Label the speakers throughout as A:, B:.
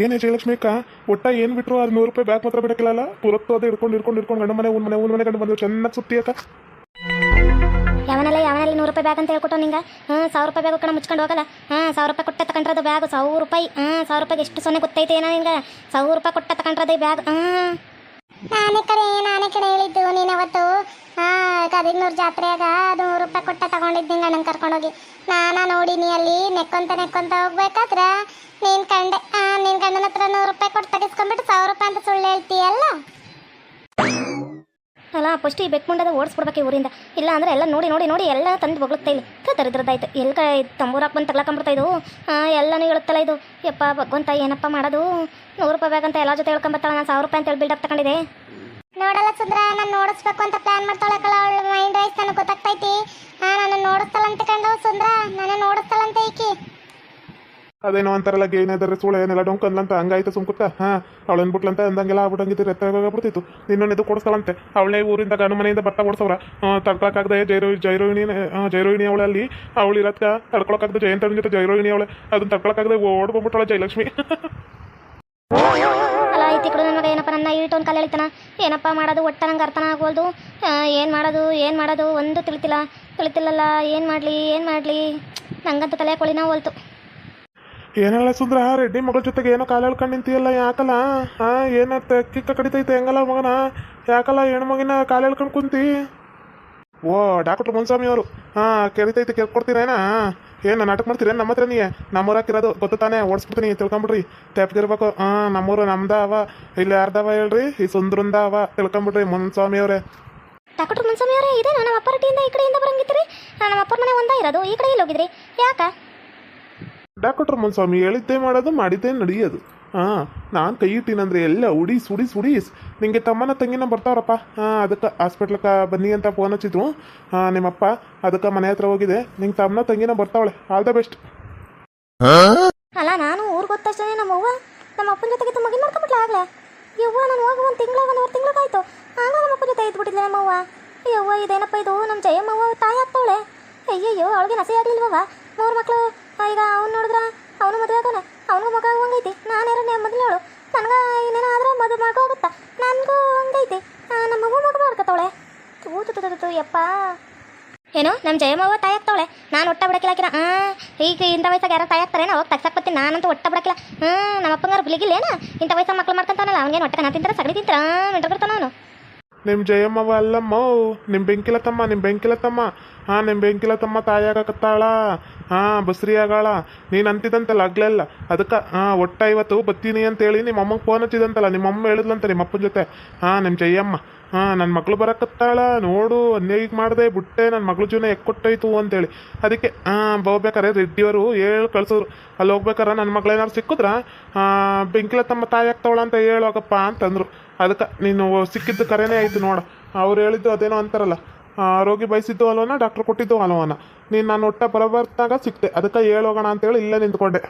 A: ಏನೇ ಜಯಲಕ್ಷ್ಮಿ ಅಕ್ಕ? ಒಟ್ಟ ಏನು ಬಿಟ್ರು ಅದು ನೂರು ರೂಪಾಯಿ ಬ್ಯಾಗ್ ಮಾತ್ರ ಬಿಡಕ್ಕಿಲ್ಲ ಪುರತ್ತು ಅದೇ ಹಿಡ್ಕೊಂಡು ಹಿಡ್ಕೊಂಡು ಹಿಡ್ಕೊಂಡು ಗಂಡ ಮನೆ ಒಂದು ಮನೆ ಒಂದು ಮನೆ ಗಂಡು ಬಂದು ಚೆನ್ನಾಗಿ ಸುತ್ತಿ ಅಕ್ಕ.
B: ಯಾವನಲ್ಲ, ಯಾವನಲ್ಲಿ ನೂರು ರೂಪಾಯಿ ಬ್ಯಾಗ್ ಅಂತ ಹೇಳ್ಕೊಟ್ಟು ನಿಂಗೆ? ಹಾಂ ಸಾವಿರ ರೂಪಾಯಿ ಬ್ಯಾಗ್ ಕಣ ಮುಚ್ಕೊಂಡು ಹೋಗಲ್ಲ. ಹಾಂ ಸಾವಿರ ರೂಪಾಯಿ ಕೊಟ್ಟೆ ತಗೊಂಡ್ರದು ಬ್ಯಾಗ್. ಸಾವಿರ ರೂಪಾಯಿ ಹಾಂ ಸಾವಿರ ರೂಪಾಯಿಗೆ ಎಷ್ಟು ಸೊನ್ನೆ ಗೊತ್ತೈತೆ ಏನೋ ನಿಂಗೆ? ಸಾವಿರ ರೂಪಾಯಿ ಕೊಟ್ಟ ತಗೊಂಡ್ರದು ಈ ಬ್ಯಾಗ್. ಹಾಂ
C: ನಾನೇ ಕಡೆ ನಾನೇ ಕಡೆ ಹೇಳಿದ್ದು ನೀನು ಅವತ್ತು ಗದಿಗ್ನೂರು ಜಾತ್ರೆಯಾಗ ನೂರು ರೂಪಾಯಿ ಕೊಟ್ಟ ತಗೊಂಡಿದ್ದೀನಿ ಅಣ್ಣನ ಕರ್ಕೊಂಡೋಗಿ. ನಾನ ನೋಡಿನಿ ಅಲ್ಲಿ ನೆಕ್ಕೊಂತ ನೆಕ್ಕೊಂತ ಹೋಗ್ಬೇಕಾದ್ರೆ ನೀನು ಕಂಡೆ ಆ, ನಿನ್ ಗಂಡನ ಹತ್ರ ನೂರು ರೂಪಾಯಿ ಕೊಟ್ಟು ತೆಗಿಸ್ಕೊಂಡ್ಬಿಟ್ಟು ಸಾವಿರ ರೂಪಾಯಿ ಅಂತ ಸುಳ್ಳು ಹೇಳ್ತೀಯಲ್ಲ?
B: ಫಸ್ಟ್ ಈ ಬೆಕ್ಮುಂಡದ ಓಡಿಸ್ಬಿಡ್ಬೇಕು ಊರಿಂದ ಇಲ್ಲ ಅಂದ್ರೆ ಎಲ್ಲ ನೋಡಿ ನೋಡಿ ನೋಡಿ ಎಲ್ಲ ತಂದು ಬಗ್ಲತ್ತ ಇಲ್ಲಿ. ದರಿದ್ರದಾಯ್ತು ಎಲ್ಲಿ ಕೈ ತಂಬೂರಾಕ್ ಬಂದು ತಗ್ಲಾಕೊಂಬಿಡ್ತಾ ಇದು? ಎಲ್ಲನೂ ಹೇಳುತ್ತಲ್ಲ ಇದು. ಯಪ್ಪ, ಭಗವಂತ, ಏನಪ್ಪ ಮಾಡೋದು? ನೂರು ರೂಪಾಯಿ ಬೇಕಂತ ಎಲ್ಲ ಜೊತೆ ಹೇಳ್ಕೊಂಬತ್ತಾಳ. ನಾನು ಸಾವಿರ ರೂಪಾಯಿ ಅಂತ ಹೇಳಿ ಬಿಲ್ಡಪ್ ತಗೊಂಡಿದೆ
C: ನೋಡಲ್ಲ ಸುಂದ್ರ, ನಾನು ನೋಡಿಸ್ಬೇಕು ಅಂತ ಪ್ಲಾನ್ ಮಾಡ್ತಾಳಕ್ಕಲ್ಲ, ಅವಳ ಮೈಂಡ್ ವೈಸ್ ನನಗೆ ಗೊತ್ತಾಗ್ತೈತಿ. ನಾನು ನೋಡಿಸ್ತಾಳ ಅಂತ ಕಂಡು ಸುಂದ್ರ, ನಾನು ನೋಡಿಸ್ತಲ್ಲಂತ
A: ಅದೇನೋ ಅಂತಾರಲ್ಲ ಏನಾದ್ರೆ ಸುಳ್ಳು, ಏನೆಲ್ಲ ಡೊಂಕ್ ಅಂದ್ಲಂತ ಹಂಗಾಯ್ತು ಸುಮ್ಕುತ್ತ ಹಾಂ ಅವಳು ಅಂದ್ಬಿಟ್ಲಂತ ಅಂದಂಗೆಲ್ಲ ಆಗ್ಬಿಟ್ಟಂಗಿತ್ತು ರೆತ್ತ ಬಿಡ್ತಿತ್ತು. ಇನ್ನೊಂದು ಕೊಡಿಸ್ತಾಳಂತೆ ಅವಳೇ ಊರಿಂದ ಗಂಡು ಮನೆಯಿಂದ ಬರ್ತಾ ಓಡಿಸವ್ರ. ತಡ್ಕೊಳಕ್ಕಾಗದೆ ಜೈರೋ ಜೈರೋಹಿಣಿ ಜೈರೋಹಿಣಿ ಅವಳಲ್ಲಿ. ಅವಳು ಇರತ್ಕ, ತಡ್ಕೊಳಕ್ಕಾಗದೆ ಜಯಂತನ ಜೊತೆ ಜೈರೋಹಿಣಿ ಅವಳೆ. ಅದನ್ನ ತಡ್ಕೊಳಕ್ಕಾಗದೆ ಓಡ್ಬಿಟ್ಟಳ ಜಯಲಕ್ಷ್ಮಿ.
B: ಐತಿ ನನ್ನ ಏನಪ್ಪ ನನ್ನ ಇಟೊಂದು ಕಾಲು ಹೇಳ್ತಾನ? ಏನಪ್ಪ ಮಾಡೋದು? ಒಟ್ಟ ನಂಗೆ ಅರ್ಥನ ಆಗೋಲ್ದು. ಏನು ಮಾಡೋದು? ಏನು ಮಾಡೋದು? ಒಂದು ತಿಳಿತಿಲ್ಲ. ತಿಳಿತಿಲ್ಲಲ್ಲ, ಏನು ಮಾಡಲಿ? ಏನು ಮಾಡಲಿ? ನಂಗಂತ ತಲೆ ಕೊಳಿನ ಹೋಲ್ತು.
A: ಏನಲ್ಲ ಸುಂದ್ರ? ರೆಡ್ಡಿ ಮಗಳ ಜೊತೆಗೆ ಏನೋ ಕಾಲ ಹೇಳ್ಕೊಂಡು ನಿಂತಿಯಲ್ಲ, ಯಾಕಲ್ಲ? ಹಾ ಏನತ್ತ ಕಿಕ್ಕ ಕಡಿತೈತೆ ಹೆಂಗಲ್ಲ ಮಗನ? ಯಾಕಲ್ಲ ಹೆಣ್ಣು ಮಗಿನ ಕಾಲ ಕುಂತಿ? ಓ, ಡಾಕ್ಟರ್ ಮುನ್ಸ್ವಾಮಿ ಅವರು. ಹಾ ಕೆರಿತೈತೆ ಕೆರ್ಕೊಡ್ತೀರೇನಾ ಏನು? ನಾಟಕ ಮಾಡ್ತೀರೇನು ನಮ್ಮ ಹತ್ರ ನೀ ನಮ್ಮೂರಾಕಿರೋದು ಗೊತ್ತು ತಾನೇ? ಓಡಿಸ್ಬಿಡ್ತೀನಿ, ತಿಳ್ಕೊಂಬಿಡ್ರಿ. ತೆಪ್ಗಿರ್ಬೇಕು ಹಾ, ನಮ್ಮೂರು ನಮ್ದ ಅವ. ಇಲ್ಲಿ ಯಾರ್ದವ ಹೇಳ್ರಿ? ಈ ಸುಂದ್ರಂದ ಅವ. ತಿಳ್ಕೊಂಬಿಡ್ರಿ, ಮುನ್ಸ್ವಾಮಿ ಅವರೇ.
B: ಡಾಕ್ಟರ್ ಮುನ್ಸ್ವಾಮಿ ಅವರೇ ಇದೆ ನಮ್ಮ ಅಪ್ಪ ಈ ಕಡೆಯಿಂದ ರೀ ನಮ್ಮ ಅಪ್ಪರ ಮನೆ ಒಂದ ಇರೋದು, ಈ ಕಡೆ ಹೋಗಿದ್ರಿ? ಯಾಕ?
A: ಡಾಕ್ಟ್ರ್ ಮುನ್ಸ್ವಾಮಿ ಹೇಳಿದ್ದೆ ಮಾಡೋದು, ಮಾಡಿದ್ದೇ ನಡೆಯೋದು. ಹಾಂ, ನಾನು ಕೈ ಇಟ್ಟಿನಂದ್ರೆ ಎಲ್ಲ ಉಡೀಸ್ ಉಡೀಸ್ ಉಡೀಸ್. ನಿಂಗೆ ತಮ್ಮನ ತಂಗಿನ ಬರ್ತಾವ್ರಪ್ಪ. ಹಾಂ, ಅದಕ್ಕೆ ಹಾಸ್ಪಿಟ್ಲಕ್ಕೆ ಬನ್ನಿ ಅಂತ ಫೋನ್ ಹಚ್ಚಿದ್ರು ಹಾಂ, ನಿಮ್ಮಪ್ಪ ಅದಕ್ಕೆ ಮನೆ ಹತ್ರ ಹೋಗಿದೆ. ನಿಂಗೆ ತಮ್ಮನ ತಂಗಿನ ಬರ್ತಾವಳೆ. All the best.
B: ಅಲ್ಲ, ನಾನು ಊರಿಗೆ ಗೊತ್ತಷ್ಟೇ ನಮ್ಮ ಅವ್ವ, ನಮ್ಮ ಅಪ್ಪನ ಜೊತೆಗೆ ಮಗಿನ ಮಾಡ್ಕೊಂಬಿಟ್ಲ ಆಗ್ಲೇ. ಯವ್ವ ನಾನು ಹೋಗಿ ಒಂದು ತಿಂಗಳ ಒಂದೂವರೆ ಆಯಿತು. ಆಗ ನಮ್ಮ ಅಪ್ಪನ ಜೊತೆ ಇದ್ಬಿಟ್ಟಿದ್ದೆ ನಮ್ಮ ಅವ್ವ. ಯವ್ವ ಇದೇನಪ್ಪ ಇದು? ನಮ್ಮ ಜಯಮ್ಮವ್ವ ತಾಯಿ ಆಗ್ತಾವಳೆ. ಅಯ್ಯಯ್ಯೋ, ಅವಳಿಗೆ ನಸೆ ಆಗ್ಲಿಲ್ವವ ಮೂರು ಮಕ್ಕಳು ಈಗ ಅವ್ನು ನೋಡಿದ್ರ ಅವನು ಮದುವೆ ಆಗೋಣ? ಅವನಿಗೂ ಮಗ ಹಂಗೈತಿ. ನಾನೇರ ಮೊದಲು ಹೇಳು ನನಗೆ ಇನ್ನೇನೋ ಆದ್ರೆ ಮದುವೆ ಮಗ ಹೋಗುತ್ತಾ ನನಗೂ ಹಂಗೈತಿ. ನಮ್ಮ ಮಗು ಮಗ ತೂ ತು ಯಪ್ಪ. ಏನು ನಮ್ಮ ಜಯಮ್ಮವ್ವ ತಾಯಿ ಆಗ್ತಾವಳೆ. ನಾನು ಒಟ್ಟ ಬಿಡಕ್ಕಿಲ್ಲ ಆ, ಈಗ ಇಂಥ ವಯಸ್ಸಾಗ ಯಾರು ತಾಯಿ ಆಗ್ತಾರೆ ಹೋಗಿ ತಗ್ಸಕ್ಕೆ ಬರ್ತೀನಿ. ನಾನಂತೂ ಒಟ್ಟ ಬಿಡಕಿಲ್ಲ. ಹ್ಞೂ ನಮ್ಮ ಅಪ್ಪಂಗಾರು ಬಿಲಿಗಿಲ್ಲೇನ ಇಂಥ ವಯಸ್ಸಾಗ ಮಕ್ಳು ಮಾಡ್ಕೊಂತಾನಲ್ಲ, ಅವ್ನಿಗೇನು ಒಟ್ಟ ಕನ ತಿಂತಾರೆ ಸಗಡಿ ತಿಂತಾರ? ಮಿಂಟ್ರ್ ಬಿಡ್ತಾನ ಅವನು.
A: ನಿಮ್ಮ ಜಯಮ್ಮವ ಅಲ್ಲಮ್ಮ ನಿಮ್ಮ ಬೆಂಕಿಲ ತಮ್ಮ ನಿಮ್ಮ ಬೆಂಕಿಲ ತಮ್ಮ. ಹಾಂ ನಿಮ್ಮ ಬೆಂಕಿಲ ತಮ್ಮ ತಾಯಾಗಕತ್ತಾಳ ಹಾಂ ಬಸ್ರಿ ಆಗಾಳ ನೀನು ಅಂತಿದಂತಲ್ಲ ಆಗ್ಲೆಲ್ಲ ಅದಕ್ಕೆ, ಹಾಂ, ಒಟ್ಟ ಇವತ್ತು ಬತ್ತೀನಿ ಅಂತೇಳಿ ನಿಮ್ಮ ಅಮ್ಮಗೆ ಫೋನ್ ಹಚ್ಚಿದಂತಲ್ಲ ನಿಮ್ಮ ಅಮ್ಮ ಹೇಳಿದ್ಲಂತ ನಿಮ್ಮ ಅಪ್ಪನ ಜೊತೆ. ಹಾಂ ನಿಮ್ಮ ಜಯಮ್ಮ. ಹಾಂ ನನ್ನ ಮಗಳು ಬರಕತ್ತಾಳ ನೋಡು ಅನ್ಯಾಯ ಮಾಡಿದೆ, ಬಿಟ್ಟೆ ನನ್ನ ಮಗಳ ಜೀವನ ಎಕ್ಕೊಟ್ಟೋಯ್ತು ಅಂತೇಳಿ. ಅದಕ್ಕೆ ಹಾಂ ಹೋಗ್ಬೇಕಾರೆ ರೆಡ್ಡಿಯವರು ಹೇಳಿ ಕಳ್ಸಿದ್ರು. ಅಲ್ಲಿ ಹೋಗ್ಬೇಕಾರೆ ನನ್ನ ಮಗಳೇನಾರು ಸಿಕ್ಕಿದ್ರ? ಬೆಂಕಿಲ ತಮ್ಮ ತಾಯಿ ಆಗ್ತಾವಳ ಅಂತ ಹೇಳೋಗಪ್ಪ ಅಂತಂದ್ರು. ಅದಕ್ಕೆ, ನೀನು ಸಿಕ್ಕಿದ್ದು ಕರೆನೇ ಆಯ್ತು, ನೋಡ. ಅವ್ರು ಹೇಳಿದ್ದು ಅದೇನೋ ಅಂತಾರಲ್ಲ. ರೋಗಿ ಬಯಸಿದ್ದು ಅಲ್ವನ ಡಾಕ್ಟರ್ ಕೊಟ್ಟಿದ್ದು ಅಲ್ವನ ನೀನು ನಾನು ಒಟ್ಟ ಬರಬರ್ತಾಗ ಸಿಕ್ತೆ. ಅದಕ್ಕೆ ಹೇಳೋಗೋಣ ಅಂತೇಳಿ ಇಲ್ಲೇ ನಿಂತ್ಕೊಂಡೆ.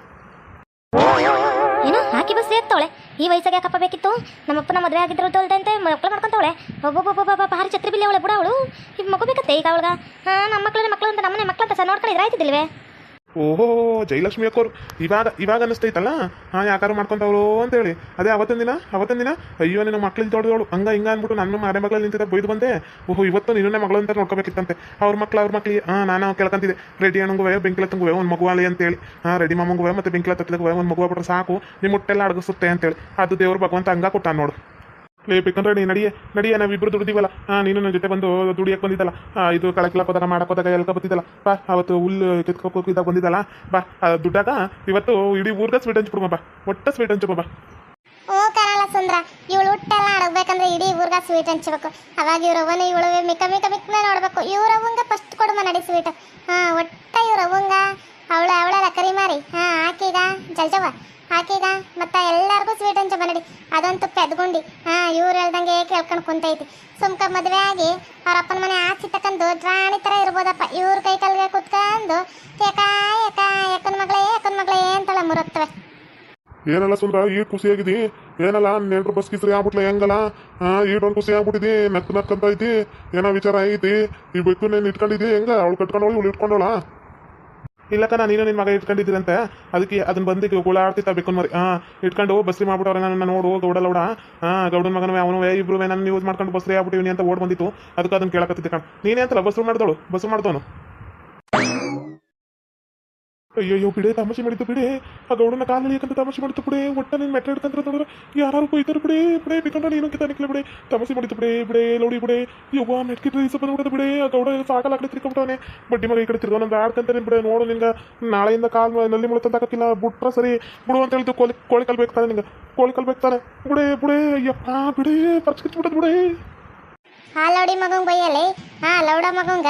B: ಏನು ಹಾಕಿ ಬಸ್ ಆಗ್ತಾವಳೆ ಈ ವಯಸ್ಸಾಗ ಯಾಕಪ್ಪ ಬೇಕಿತ್ತು? ನಮ್ಮಪ್ಪನ ಮದುವೆ ಆಗಿದ್ರು ಅಲ್ದಂತೆ ಮಕ್ಕಳು ಮಾಡ್ಕೊಂತವಳೆ. ಒಬ್ಬೊಬ್ಬೊಬ್ಬ ಭಾರಿ ಛತ್ರಿ ಬಿಲ್ಲಿ ಅವಳೆ, ಬುಡ ಅವಳು. ಈಗ ಮಗು ಬೇಕತ್ತೆ ಈಗ ಅವಳಗ? ಹಾ, ನಮ್ಮ ಮಕ್ಕಳು ಮಕ್ಕಳು ಅಂತ, ನಮ್ಮನೆ ಮಕ್ಕಳು ಅಂತ ಸಹ ನೋಡ್ಕೊಂಡಿದ್ರೆ ಆಯ್ತಿದ್ದಿಲ್ವೇ?
A: ಓಹೋ, ಜಯಲಕ್ಷ್ಮಿ ಅಕ್ಕೋರು. ಇವಾಗ ಇವಾಗ ಅನಿಸ್ತೈತಲ್ಲ ಹಾಂ ಯಾಕಾರ ಮಾಡ್ಕೊಂತವ್ರು ಅಂತೇಳಿ. ಅದೇ ಅವತ್ತಿನ ದಿನ ಅವತ್ತಿನ ದಿನ, ಅಯ್ಯೋ, ನಿನ್ನ ಮಕ್ಳಿಗೆ ದೊಡ್ಡದೋಳು ಹಂಗ, ಹಿಂಗ ಅಂದ್ಬಿಟ್ಟು ನನ್ನ ಮನೆ ಮಗಳ ನಿಂತಿದ್ದ ಬೈದು ಬಂದೆ. ಓಹೋ, ಇವತ್ತು ನಿನ್ನೇ ಮಗಳು ಅಂತ ನೋಡ್ಕೋಬೇಕಿತ್ತಂತೆ. ಅವ್ರ ಮಕ್ಳು, ಅವ್ರ ಮಕ್ಳಿಗೆ, ಹಾಂ, ನಾನು ಕೇಳ್ಕೊಂತಿದ್ದೆ. ರೆಡಿ ಅಣ್ಣಂಗುವೆ ತುಂಬ ಒಂದು ಮಗುವಾಲಿ ಅಂತೇಳಿ. ಹಾಂ, ರೆಡಿ ಮಾಮಂಗುವೆ ಮತ್ತು ಬೆಂಕಿಲ ತತ್ಲಗುವೆ ಒಂದು ಮಗುವ ಬಿಟ್ರೆ ಸಾಕು. ನಿಮ್ಮ ಮುಟ್ಟೆಲ್ಲ ಅಡಗಿಸುತ್ತೆ ಅಂತೇಳಿ. ಅದು ದೇವ್ರ ಭಗವಂತ ಹಂಗ ಕೊಟ್ಟ ನೋಡು. ಲೇ ಬೇಕಂದ್ರೆ ನಡಿಯೇ ನಡಿಯೇ ನಾವಿಬ್ರು ದುಡ್ದಿವಲ್ಲ. ನೀನು ನನ್ನ ಜೊತೆ ಬಂದು ದುಡಿಯಕ್ಕೆ ಬಂದಿದ್ದಲ್ಲ. ಇದು ಕಳಕಿಲ ಪದಾರ ಮಾಡಕೋದಾಗ ಎಲ್ಕ ಬತ್ತಿದ್ದಲ್ಲ ಬಾ, ಅವತ್ತು ಹುಲ್ಲು ಕಿತ್ಕೋಕ್ ಇದ್ದಾಗ ಬಂದಿದ್ದಲ್ಲ. ಬಾ ದುಡ್ಡಾಗ ಇವತ್ತು ಇಡೀ ಊರ್ಗ ಸ್ವೀಟ್ ಹಂಚ್ಬಿಡುವ ಬಾ ಒಟ್ಟ ಸ್ವೀಟ್ ಹಂಚಪ್ಪ ಬಾ
C: ಓ ಕರಲ್ಲ ಸುಂದ್ರ, ಇವಳು ಹುಟ್ಟೆಲ್ಲ ಅಡಗ್ಬೇಕಂದ್ರೆ ಇಡೀ ಊರ್ಗ ಸ್ವೀಟ್ ಹಂಚಬೇಕು. ಅವಾಗ ಇವ್ರವ್ವನ ಇವಳು ಮಿಕ್ಕ ಮಿಕ್ಕ ಮಿಕ್ಕನೆ ನೋಡ್ಬೇಕು. ಇವ್ರವ್ವಂಗ ಫಸ್ಟ್ ಕೊಡುವ ನಡಿ ಸ್ವೀಟ್ ಹಾ, ಒಟ್ಟ ಇವ್ರವ್ವಂಗ ಅವಳ ಅವಳ ಕರಿ ಮಾರಿ. ಹಾ ಹಾಕೀಗ ಜಲ್ಜವ ಹಾಕೀಗ ಮತ್ತೆ ಎಲ್ಲಾರ್ಗೂ ಸ್ವೀಟ್ ಹಂಚ ನಡಿ. ಅದಂತೂ ಪೆದ್ಗುಂಡಿ. ಹಾ, ಇವ್ರು ಹೇಳ್ದಂಗೆ ಕೇಳ್ಕೊಂಡು ಕುಂತೈತಿ. ಸುಮ್ಕ ಮದ್ವೆ ಆಗಿ ಅವ್ರ ಅಪ್ಪನ ಮನೆ ಆಚೆ ತಕೊಂಡು ಡ್ರಾಣಿ ತರ ಇರ್ಬೋದಪ್ಪ. ಇವ್ರ ಕೈ ಕಾಲಿಗೆ ಕುತ್ಕೊಂಡು ಏಕಾ ಏಕಾ, ಏಕನ್ ಮಗಳೇ ಏಕನ್ ಮಗಳೇ ಅಂತಳ ಮುರತ್ತವೆ
A: ಏನಲ್ಲ ಸುಂದ್ರ, ಈ ಖುಷಿಯಾಗಿದಿ ಏನಲ್ಲ, ನೆಂಟ್ರು ಬಸ್ ಕಿಸ್ರಿ ಆಗ್ಬಿಟ್ಲ ಹೆಂಗಲ್ಲ? ಹಾ ಈಡೊಂದು ಖುಷಿ ಆಗ್ಬಿಟ್ಟಿದಿ? ನಕ್ ನಕ್ ಅಂತ ಐತಿ? ಏನೋ ವಿಚಾರ ಐತಿ? ಈ ಬೆಕ್ಕು ನೀನು ಇಟ್ಕೊಂಡಿದ್ದಿ ಹೆಂಗ? ಅವಳು ಕಟ್ಕೊಂಡವಳು ಇವಳು ಇಟ್ಕೊಂಡವಳ ಇಲ್ಲಕ್ಕ ನಾನು ನೀನು ನಿನ್ನ ಮಗ ಇಟ್ಕೊಂಡಿದ್ದೀರಂತೆ. ಅದಕ್ಕೆ ಅದನ್ನ ಬಂದು ಗೋಳಾಡ್ತಿತ್ತ ಬೇಕನ್ ಮರಿ ಹಾಂ ಇಟ್ಕೊಂಡು ಬಸ್ರಿ ಮಾಡ್ಬಿಟ್ಟವ್ರೆ ನನ್ನ ನೋಡು ಗೌಡ ಲೌಡ ಹಾ ಗೌಡನ ಮಗನ ಅವನು ಇಬ್ರು ನನ್ನ ಯೂಸ್ ಮಾಡ್ಕೊಂಡು ಬಸ್ರಿ ಆಗ್ಬಿಟ್ಟಿವಿ ಅಂತ ಓಡ್ ಬಂದಿತ್ತು. ಅದಕ್ಕೆ ಅದನ್ನ ಕೇಳಕತ್ತಿದ್ದೆ ಕಣ್. ನೀನೇ ಅಂತಲ್ಲ, ಬಸ್ರು ಮಾಡ್ದವಳು, ಬಸ್ರು ಮಾಡ್ದವನು. ಅಯ್ಯಯ್ಯೋ ಬಿಡೆ, ತಮಾಷೆ ಮಾಡಿದ್ದು ಬಿಡೆ. ಆ ಗೌಡನ ಕಾಲಲ್ಲಿ ಯಾಕಂತ ತಮಾಷೆ ಮಾಡಿದ್ದು ಬಿಡೆ. ಒಟ್ಟ ನೀನು ಮೆಟ್ಟ ಹಿಡ್ಕಂದ್ರೆ ನೋಡ್ರೆ ಯಾರು ಕೊಯ್ತಾರೆ ಬಿಡೆ. ಬಿಡೆ ಬೇಕಂದ್ರೆ ನೀನು ನಿಕ್ಲೆ ಬಿಡೆ. ತಮಾಷೆ ಮಾಡಿದ್ದು ಬಿಡೆ ಬಿಡೆ ನೋಡಿ ಬಿಡೆ. ಯವ್ವ ಈ ಸ್ವಲ್ಪ ನೋಡೋದು ಬಿಡೆ. ಆ ಗೌಡ ಸಾಕಲಾಗ್ಲಿ ತಿರ್ಕೊಂಬಿಟ್ಟವನೆ. ಬಡ್ಡಿ ಮಗ ಈ ಕಡೆ ತಿರ್ಗೋ ನಂದು ಆಡ್ಕಂತಾನೆ ಬಿಡೆ. ನೋಡು ನಿಂಗೆ ನಾಳೆಯಿಂದ ಕಾಲ್ನಲ್ಲಿ ಮುಳು ತಂದಾಕಿಲ್ಲ ಬಿಟ್ರೆ ಸರಿ. ಬಿಡು ಅಂತ ಹೇಳಿದ್ದು ಕೋಳಿ ಕೋಳಿ ಕಲ್ಬೇಕು ತಾನೆ ನಿಂಗೆ ಕೋಳಿ ಕಲ್ಬೇಕು ತಾನೆ. ಬಿಡೆ ಬಿಡೆ ಬಿಡೇ ಬಿಡೆ. ಪರ್ಚ್ಕಿಚ್ಬಿಟ್ಟದು ಬಿಡೆ.
C: ಆ ಲೌಡಿ ಮಗಂಗೆ ಬೈಯಲ್ಲಿ ಹಾ, ಲೌಡ ಮಗಂಗ,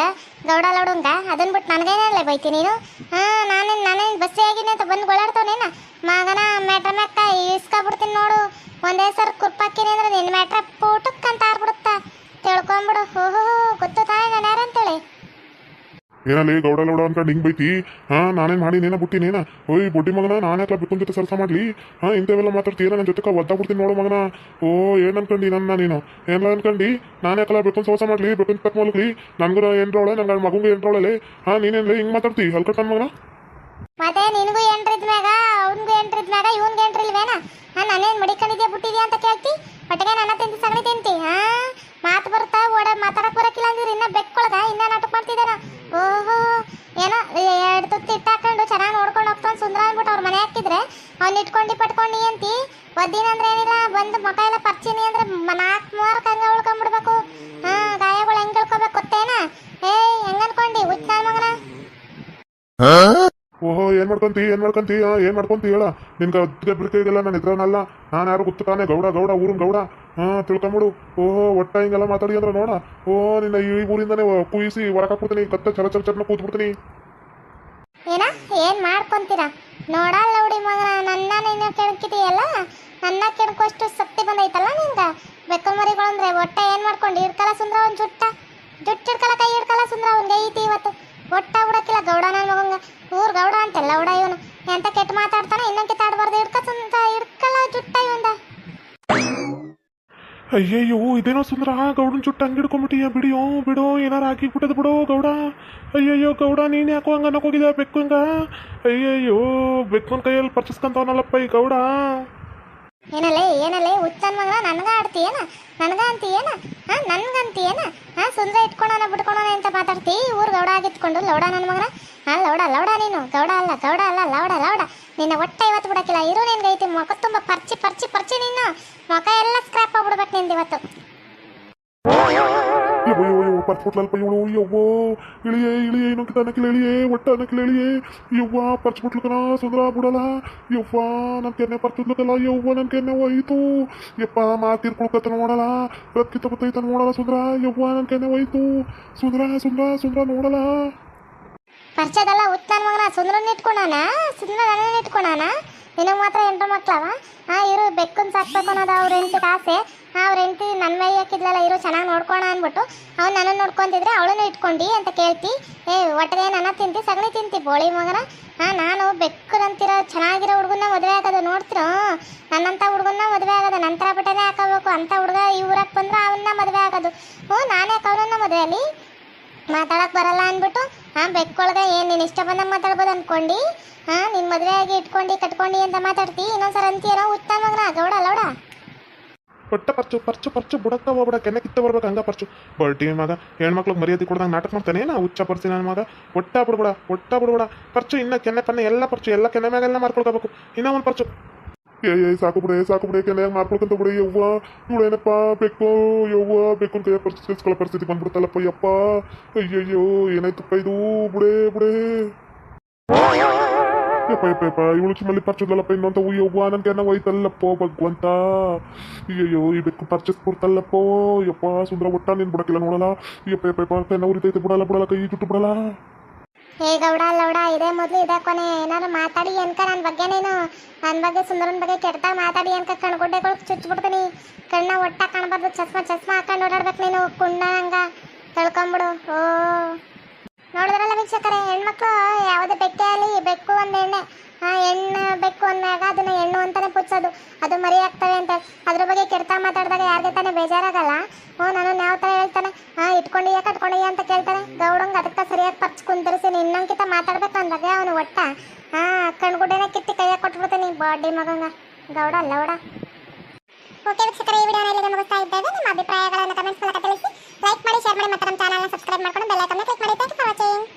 C: ಗೌಡ ಲೌಡಂಗ, ಅದನ್ ಬಿಟ್ಟು ನನಗೇನಲ್ಲ ಬೈತಿ ನೀನು? ಹಾ, ನಾನೇನು ನಾನೇನು ಬಸ್ಸಿ ಆಗಿನಿ ಅಂತ ಬಂದು ಗೊಳಾಡ್ತಾವನೇನ ಮಗನ ಮೆಟ್ರ ಮೆಟ್ಟ ಇಸ್ಕೊಬಿಡ್ತೀನಿ ನೋಡು. ಒಂದೇ ಸರ್ ಕುರ್ಪಾಕಿನಿ ಅಂದ್ರೆ ನಿನ್ನ ಮೆಟ್ರ ಪೂಟಕ್ಕಂತ ಆರ್ಬಿಡುತ್ತ. ತಿಳ್ಕೊಂಬಿಡು. ಹೋ ಗೊತ್ತು ತಾಯಿ ಯಾರಂತೇಳಿ
D: ಏನಲ್ಲಿ ಗೌಡ ಲೌಡ ಅನ್ಕೊಂಡು ಹಿಂಗ್ ಬೈತಿ? ಹಾ, ನಾನೇನು ಮಾಡಿನೇನ ಬುಟ್ಟಿನೇನ ಓಯ್ ಬುಡ್ಡಿ ಮಗನ, ನಾನೇ ಯಾಕಲ ಬಿಕ್ಕನ್ ಜೊತೆ ಸರ್ಸ ಮಾಡ್ಲಿ? ಹಾ, ಇಂಥವೆಲ್ಲ ಮಾತಾಡ್ತೀಯ ನನ್ನ ಜೊತೆ ಒದ್ದಾಗ್ಬಿಡ್ತೀನಿ ನೋಡು ಮಗನ. ಓ, ಏನ್ ಅನ್ಕೊಂಡಿ ನನ್ನ ನೀನು? ಏನ್ ಅನ್ಕೊಂಡಿ? ನಾನೇ ಯಾಕಲ ಬೆಕ್ಕನ್ ಸೋಸ ಮಾಡ್ಲಿ ಬೆಕ್ಕನ್ ಪೆಕ್ ಮಲಗ್ಲಿ ನನ್ಗೂ ಏನ್ರೊಳೆ, ನಂಗೆ ಮಗುಗೆ ಏನ್ರೊಳಲೆ? ಹಾ ನೀನೇನು ಹಿಂಗ್ ಮಾತಾಡ್ತಿ? ಹಲ್ಕಟ್ಟನ್ ಮಗನ.
C: ಮತ್ತೆ ನಿನಗೂ ಎಂಟ್ರಿದ್ ಮ್ಯಾಗ ಅವನಿಗೂ ಎಂಟ್ರಿದ್ ಮ್ಯಾಗ ಇವನ್ಗೆ ಎಂಟ್ರಿ ಇಲ್ವೇನ ಹಾ, ನಾನೇನ್ ಮಡಿಕೊಂಡಿದ್ಯಾ ಬಿಟ್ಟಿದ್ಯಾ ಅಂತ ಕೇಳ್ತಿ? ಒಟ್ಟಿಗೆ ನನ್ನ ತಿಂತಿ ಸಗಣಿ ತಿಂತಿ, ಹಾ? ಮಾತು ಬರ್ತಾ ಒದ್ದಿನ ಅಂದ್ರೆ ಏನಿಲ್ಲ ಬಂದು ಮಕ ಎಲ್ಲ ಪರ್ಚಿನಿ ಅಂದ್ರೆ ನಾಲ್ಕು ಮೂರಕ್ಕೆ ಹಂಗ ಉಳ್ಕೊಂಡ್ಬಿಡ್ಬೇಕು ಹಾ ಗಾಯಗಳು ಹೆಂಗ್ ತಿಳ್ಕೊಬೇಕು ಗೊತ್ತೇನ? ಏ ಹೆಂಗ್ ಅನ್ಕೊಂಡಿ ಹುಚ್ಚ ಮಗನ?
D: ಓಹೋ ಏನ್ ಮಾಡ್ಕೊಂತಿ ಏನ್ ಮಾಡ್ಕೊಂತಿ ಏನ್ ಮಾಡ್ಕೊಂತಿ ಹೇಳ? ನಿನ್ಗೆ ನನ್ ಇದೆಲ್ಲ ನಾನು ಇದ್ರನಲ್ಲ ನಾನು ಯಾರು ಗೊತ್ತು ತಾನೆ? ಗೌಡ ಗೌಡ ಊರಿನ ಗೌಡ? ಹಾ ತಿಳ್ಕೊಂಬಿಡು. ಓಹೋ ಒಟ್ಟ ಹಿಂಗೆಲ್ಲ ಮಾತಾಡಿ ಅಂದ್ರೆ ನೋಡ. ಓ ನಿನ್ನ ಈ ಊರಿಂದನೇ ಕುಯಿಸಿ ಹೊರಕಾಕ್ಬಿಡ್ತೀನಿ ಕತ್ತ ಚಲ ಚಲ ಚಟ್ನ ಕೂತ್ಬಿಡ್ತೀನಿ.
C: ಏನ? ಏನ್ ಮಾಡ್ಕೊಂತೀರಾ? ನೋಡಲ್ಲ ಹುಡಿ ಮಗನ ನನ್ನ ನೀನು ಕೆಣಕಿದೀಯಲ್ಲ ನನ್ನ ಕೆಣಕುವಷ್ಟು ಶಕ್ತಿ ಬಂದೈತಲ್ಲ ನಿಂಗ ಬೆಕ್ಕಲ್ ಮರಿಗಳು ಅಂದ್ರೆ ಒಟ್ಟ ಏನ್ ಮಾಡ್ಕೊಂಡು ಇಡ್ಕಲ್ಲ ಸುಂದ್ರ ಒಂದ್ ಜುಟ್ಟ ಜುಟ್ಟು ಇಡ್ಕಲ್ಲ ಕೈ ಇಡ್ಕಲ್ಲ ಸುಂದ್ರ ಒಂದ್ ಐತಿ ಇವತ್ತು ಒಟ್ಟ ಬಿಡಕ್ಕಿಲ್ಲ ಗೌಡ ನನ್ನ ಮಗಂಗ ಊರ್ ಗೌಡ ಅಂತೆಲ್ಲ ಹುಡ ಇವನು ಎಂತ ಕೆಟ್ಟ ಮಾತಾಡ್ತಾನ ಇನ್ನೊಂದ್ ಕಿತ್ತಾಡ್ಬಾರ್ದು ಇಡ್ಕ ಸುಂದ್ರ ಇಡ್ಕಲ್ಲ ಜುಟ್ಟ ಇವಂದ
A: ಅಯ್ಯಯ್ಯೋ, ಇದೇನೋ ಸುಂದರ? ಗೌಡನ ಚುಟ್ಟ ಹಂಗೆ ಹಿಡ್ಕೊಂಬಿಟ್ಟಿಯ ಬಿಡಿಯೋ ಬಿಡೋ, ಏನಾರು ಹಾಕಿ ಬಿಟ್ಟದು ಬಿಡೋ, ಗೌಡ. ಅಯ್ಯಯ್ಯೋ, ಗೌಡ, ನೀನು ಯಾಕೋ ಹಂಗೆ ಅನ್ನೋಕೋಗಿದ್ಯಾ ಬೆಕ್ಕು ಹಂಗ? ಅಯ್ಯಯ್ಯೋ, ಬೆಕ್ಕನ ಕೈಯಲ್ಲಿ ಪರ್ಚಸ್ಕೊಂತವನಲ್ಲಪ್ಪ ಈ ಗೌಡ.
C: ಏನಲ್ಲೇ ಏನಲ್ಲೇ ಹುಚ್ಚನ್ ಮಗನ, ನನ್ಗ ಆಡ್ತೀಯನ? ನನ್ಗ ಅಂತೀಯನ? ಹಾ ನನ್ಗ ಅಂತೀಯೇನ ಹಾ ಸುಂದರ ಇಟ್ಕೊಳೋಣ ಬಿಟ್ಕೊಳೋಣ ಅಂತ ಮಾತಾಡ್ತಿ ಊರ್ ಗೌಡ ಆಗಿತ್ಕೊಂಡು ಲೌಡ ನನ್ನ ಮಗನ? ಹಾ ಲೌಡ ಲೌಡ ನೀನು. ಗೌಡ ಅಲ್ಲ ಗೌಡ ಅಲ್ಲ, ಲೌಡ ಲೌಡ. ನಿನ್ನ ಹೊಟ್ಟೆ ಇವತ್ತು ಬಿಡಕ್ಕಿಲ್ಲ. ಇರು ನಿನ್ಗೆ ಐತಿ. ಮುಖ ತುಂಬ ಪರ್ಚಿ ಪರ್ಚಿ ಪರ್ಚಿ ನೀನು. ಮುಖ ಎಲ್ಲ ಸ್ಕ್ರಾಪ್ ಆಗ್ಬಿಡ್ಬೇಕು ನಿಂದು ಇವತ್ತು.
D: ಯವ್ವ ಯವ್ವ ಇವಳು, ಯವ್ವ, ಇಳಿಯೇ ಇಳಿಯೇ, ಇನ್ನೊಂದು ಅನ್ನಕ್ಕಿಲ್ಲ ಇಳಿಯೇ ಒಟ್ಟ ಅನ್ನಕ್ಕಿಲ್ಲ ಇಳಿಯೇ ಯವ್ವ ಪರ್ಚ್ಬಿಟ್ಲು ಬಿಟ್ಲಕನ, ಸುಂದರ ಬಿಡಲ್ಲ ಯವ್ವ ನನ್ನ ಕೆನ್ನೆ ಪರ್ತಿದ್ಲಕ್ಕಲ್ಲ ಯವ್ವ ನನ್ನ ಕೆನ್ನೆ ಹೋಯ್ತು. ಯಪ್ಪ ಮಾತಿರ್ಕೊಳ್ಕತ್ತ ನೋಡಲ್ಲ ರತ್ಕಿತ ಗೊತ್ತೈತ ನೋಡಲ್ಲ ಸುಂದರ. ಯವ್ವ ನನ್ನ ಕೆನ್ನೆ ಹೋಯ್ತು. ಸುಂದರ ಸುಂದರ ಸುಂದರ ನೋಡಲ್ಲ
C: ಪರ್ಚದಲ್ಲ ಹುಚ್ಚ ಮಗನ ಸುಂದ್ರನ್ನ ಇಟ್ಕೊಳೋಣ ಸುಂದ್ರ ನನ್ನ ಇಟ್ಕೊಳೋಣ ನಿನಗೆ ಮಾತ್ರ ಎಂಟು ಮಕ್ಳವ? ಹಾ ಇರು, ಬೆಕ್ಕನ್ ಸಾಕ್ಬೇಕು ಅನ್ನೋದು ಅವ್ರ ಎಂಟು ಆಸೆ. ಅವ್ರ ಹೆಂಡತಿ ನನ್ನ ಮೈ ಹಾಕಿದ್ಲಲ್ಲ, ಇರೋ, ಚೆನ್ನಾಗಿ ನೋಡ್ಕೋಣ ಅಂದ್ಬಿಟ್ಟು ಅವ್ನು ನನ್ನನ್ನು ನೋಡ್ಕೊಂತಿದ್ರೆ ಅವಳನ್ನು ಇಟ್ಕೊಂಡು ಅಂತ ಕೇಳ್ತಿ. ಏ ಒಟ್ಟಿಗೆ ನನ್ನ ತಿಂತಿ? ಸಗಣಿ ತಿಂತಿ ಬೋಳಿ ಮಗನ? ಹಾ, ನಾನು ಬೆಕ್ಕದಂತಿರೋ ಚೆನ್ನಾಗಿರೋ ಹುಡುಗನ ಮದುವೆ ಆಗೋದು, ನೋಡ್ತಿರೋ? ನನ್ನಂಥ ಹುಡುಗನ ಮದುವೆ ಆಗೋದು, ನಂತರ ಬಟ್ಟೆನೇ ಹಾಕೋಬೇಕು. ಅಂತ ಹುಡುಗ ಈ ಊರಕ್ಕೆ ಬಂದ್ರೆ ಅವನ್ನ ಮದುವೆ ಆಗೋದು. ಹ್ಞೂ, ನಾನೇ ಮದುವೆ ಅಲ್ಲಿ? ಮಾತಾಡೋಕೆ ಬರಲ್ಲ ಅಂದ್ಬಿಟ್ಟು, ಹಾಂ ಬೆಕ್ಕೊಳಗೆ ಏನು, ನೀನು ಇಷ್ಟ ಬಂದಂಗೆ ಮಾತಾಡ್ಬೋದು ಅಂದ್ಕೊಂಡು ಹಾಂ ನಿನ್ನ ಮದುವೆ ಆಗಿ ಇಟ್ಕೊಂಡು, ಕಟ್ಕೊಂಡು ಅಂತ ಮಾತಾಡ್ತಿ. ಇನ್ನೊಂದ್ಸಲ ಅಂತೀಯನೋ, ಉತ್ತಮ ಮಗನ, ಗೌಡ, ಲೌಡ?
A: ಒಟ್ಟ ಪರ್ಚು ಪರ್ಚು ಪರ್ಚು, ಬುಡಕ್ಕ ಹೋಗ್ಬಿಡ ಕೆನ್ನ ಕಿತ್ತ ಬರ್ಬೇಕು, ಹಂಗ ಪರ್ಚು. ಬರ್ಟಿ ಮಗ ಹೆಣ್ಮಕ್ಳಿಗೆ ಮರ್ಯಾದೆ ಕೊಡ್ದಂಗ ನಾಟಕ ಮಾಡ್ತಾನೆ, ನಾ ಹುಚ್ಚ ಪರ್ಸಿ ನನ್ನ ಮಗ ಒಟ್ಟ ಬಿಡ್ಬಿಡ ಒಟ್ಟ ಬಿಡ್ಬಿಡ. ಪರ್ಚು, ಇನ್ನ ಕೆನ್ನೆ ಪನ್ನೆ ಎಲ್ಲ ಪರ್ಚು, ಎಲ್ಲ ಕೆನ್ನೆ ಮ್ಯಾಗೆಲ್ಲ ಮಾರ್ಕೊಳ್ಕೋಬೇಕು. ಇನ್ನ ಒಂದು ಪರ್ಚು.
D: ಏ ಏ, ಸಾಕು ಬಿಡೆ ಸಾಕು ಬಿಡಿ ಕೆನ್ನೆ ಮಾರ್ಕೊಳ್ಕಂತ ಬಿಡಿ, ಯವ್ವ. ಇವಳೇನಪ್ಪ ಬೇಕು ಯವ್ವ. ಬೆಕ್ಕನ್ ಪರ್ಚು ಪರಿಸ್ಥಿತಿ ಪರಿಸ್ಥಿತಿ ಬಂದ್ಬಿಡ್ತಲ್ಲಪ್ಪ, ಯಪ್ಪ. ಅಯ್ಯಯ್ಯೋ, ಏನಾಯ್ತಪ್ಪ ಇದು? ಬುಡೇ, ಬುಡೆ. ಯಪ್ಪ ಯಪ್ಪ ಯಪ್ಪ ಇವಳು ಚಿಮ್ಮಲ್ಲಿ ಪರ್ಚದಲ್ಲಪ್ಪ ಇನ್ನೊಂತ ಯವ್ವ ನನ್ ಕೆನ್ನ ಹೋಯ್ತಲ್ಲಪ್ಪ ಭಗವಂತ ಅಯ್ಯಯ್ಯೋ ಈ ಬೆಕ್ಕು ಪರ್ಚೇಸ್ ಕೊಡ್ತಲ್ಲಪ್ಪ ಯಪ್ಪ ಸುಂದರ ಒಟ್ಟ ನೀನ್ ಬಿಡಕ್ಕಿಲ್ಲ ನೋಡಲ್ಲ ಯಪ್ಪ ಯಪ್ಪ ಯಪ್ಪ ಕೆನ್ನ ಉರಿತೈತೆ ಬಿಡಲ್ಲ ಬಿಡಲ್ಲ ಕೈ ಜುಟ್ಟು ಬಿಡಲ್ಲ
C: ಏ ಗೌಡ ಲೌಡ ಇದೇ ಮೊದ್ಲು ಇದೇ ಕೊನೆ ಏನಾರು ಮಾತಾಡಿ ಅನ್ಕ ನನ್ನ ಬಗ್ಗೆ ನೀನು ನನ್ನ ಬಗ್ಗೆ ಸುಂದರನ್ ಬಗ್ಗೆ ಕೆಟ್ಟದಾಗ ಮಾತಾಡಿ ಅನ್ಕ ಕಣ್ಗುಡ್ಡೆಗಳು ಚುಚ್ಬಿಡ್ತೀನಿ ಕಣ್ಣ ಒಟ್ಟ ಕಾಣಬಾರ್ದು ಚಸ್ಮಾ ಚಸ್ಮಾ ಹಾಕೊಂಡು ಓಡಾಡ್ಬೇಕು ನೀನು ಕುಂಡ ಹಂಗ ತಿಳ್ಕೊಂಬಿಡು ಓ ನೋಡಿದ್ರಲ್ಲ ವೀಕ್ಷಕರೇ, ಹೆಣ್ಮಕ್ಳು, ಯಾವುದೇ ಬೆಕ್ಕೆ ಆಗಲಿ ಬೆಕ್ಕು ಒಂದು ಎಣ್ಣೆ ಹೆಣ್ಣು ಬೆಕ್ಕು ಅಂದಾಗ ಅದನ್ನ ಹೆಣ್ಣು ಅಂತಾನೆ ಪುಚ್ಚೋದು ಅದು ಮರಿ ಆಗ್ತವೆ ಅಂತ. ಅದ್ರ ಬಗ್ಗೆ ಕೆಡ್ತ ಮಾತಾಡಿದಾಗ ಯಾರಿಗೆ ತಾನೇ ಬೇಜಾರಾಗಲ್ಲ. ಓ ನಾನು ಯಾವ ಥರ ಹೇಳ್ತಾನೆ? ಹಾ ಇಟ್ಕೊಂಡಿಯಾ, ಕಟ್ಕೊಂಡಿಯಾ ಅಂತ ಕೇಳ್ತಾನೆ. ಗೌಡಂಗೆ ಅದಕ್ಕೆ ಸರಿಯಾಗಿ ಪರ್ಚ್ ಕುಂತರಿಸಿ ನಿನ್ನಂಕಿತ ಮಾತಾಡ್ಬೇಕು ಅಂದಾಗ ಅವನು ಒಟ್ಟ ಹಾ ಕಣ್ಗುಡ್ಡೆನ ಕಿತ್ತಿ ಕೈಯಾಗ ಕೊಟ್ಬಿಡ್ತಾನೆ ಬಾಡಿ ಮಗಂಗ. ಗೌಡ ಲೌಡ ಓಕೆ ವೀಕ್ಷಕರ, ಈ ವಿಡಿಯೋನ ಇಲ್ಲಿ Like, mari share, mari materam channel, subscribe, mari konon beli, kembali terus mengikuti pelajaran.